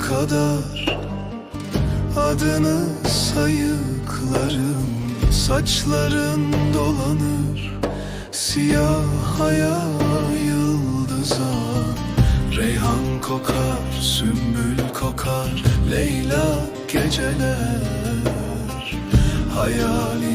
kadar. Adını sayıklarım Saçların dolanır. Siyahaya yıldıza Reyhan kokar, sümbül kokar Leyla geceler. Hayalin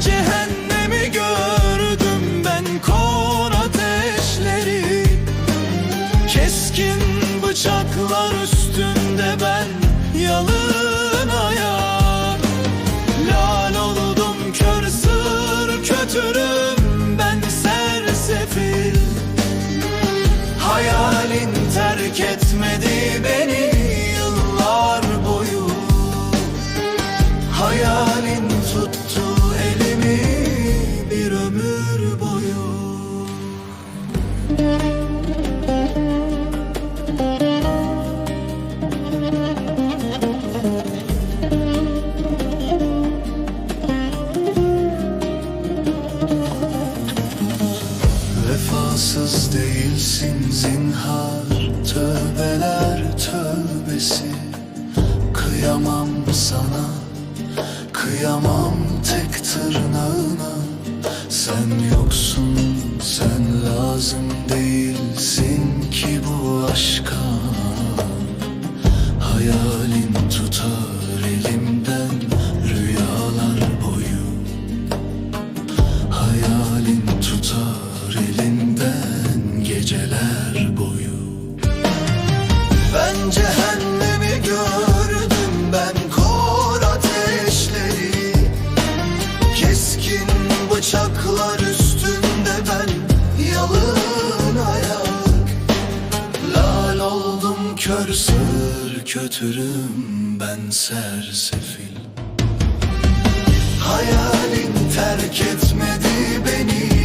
cehennemi gördüm ben kor ateşleri. Keskin bıçaklar üstünde ben yalın ayak. Lal oldum kör kötürüm ben sersefil. Hayalin terk etmedi beni Vefasız değilsin zinhar Tövbeler tövbesi. Kıyamam sana Kıyamam tek tırnağına. Sen yoksun sen lazım değilsin ki bu aşka geceler boyu. Ben cehennemi gördüm ben kor ateşleri. Keskin bıçaklar üstünde ben yalın ayak. Lal oldum kör sır kötürüm ben sersefil. Hayalin terk etmedi beni